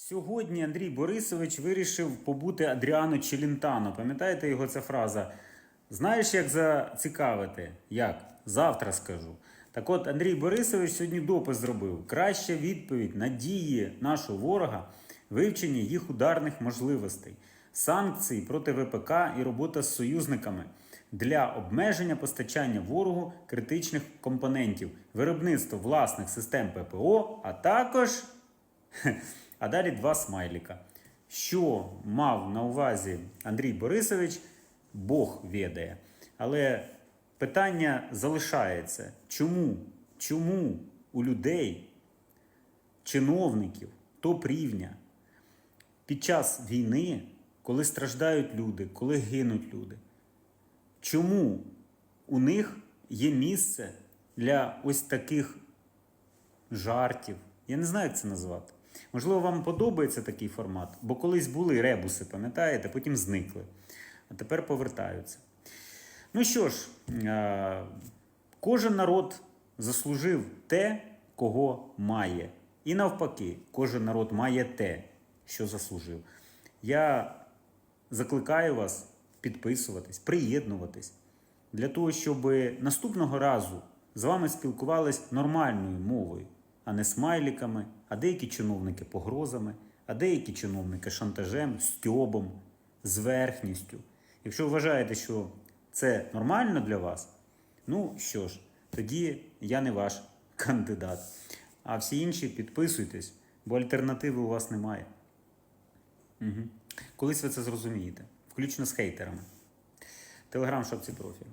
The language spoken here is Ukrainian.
Сьогодні Андрій Борисович вирішив побути Адріано Челінтано. Пам'ятаєте його ця фраза? Знаєш, як зацікавити? Як? Завтра скажу. Так от Андрій Борисович сьогодні допис зробив. Краща відповідь на дії нашого ворога вивчення їх ударних можливостей, санкції проти ВПК і робота з союзниками для обмеження постачання ворогу критичних компонентів, виробництво власних систем ППО, а також а далі два смайліка. Що мав на увазі Андрій Борисович, Бог відає. Але питання залишається: чому? Чому у людей, чиновників, топ-рівня під час війни, коли страждають люди, коли гинуть люди, чому у них є місце для ось таких жартів? Я не знаю, як це назвати. Можливо, вам подобається такий формат, бо колись були ребуси, пам'ятаєте, потім зникли, а тепер повертаються. Ну що ж, е, кожен народ заслужив те, кого має. І навпаки, кожен народ має те, що заслужив. Я закликаю вас підписуватись, приєднуватись для того, щоб наступного разу з вами спілкувались нормальною мовою, а не смайліками, а деякі чиновники погрозами, а деякі чиновники шантажем, стьобом, зверхністю. Якщо вважаєте, що це нормально для вас, ну що ж, тоді я не ваш кандидат. А всі інші підписуйтесь, бо альтернативи у вас немає. Угу. Колись ви це зрозумієте, включно з хейтерами. Телеграм шапці профілю.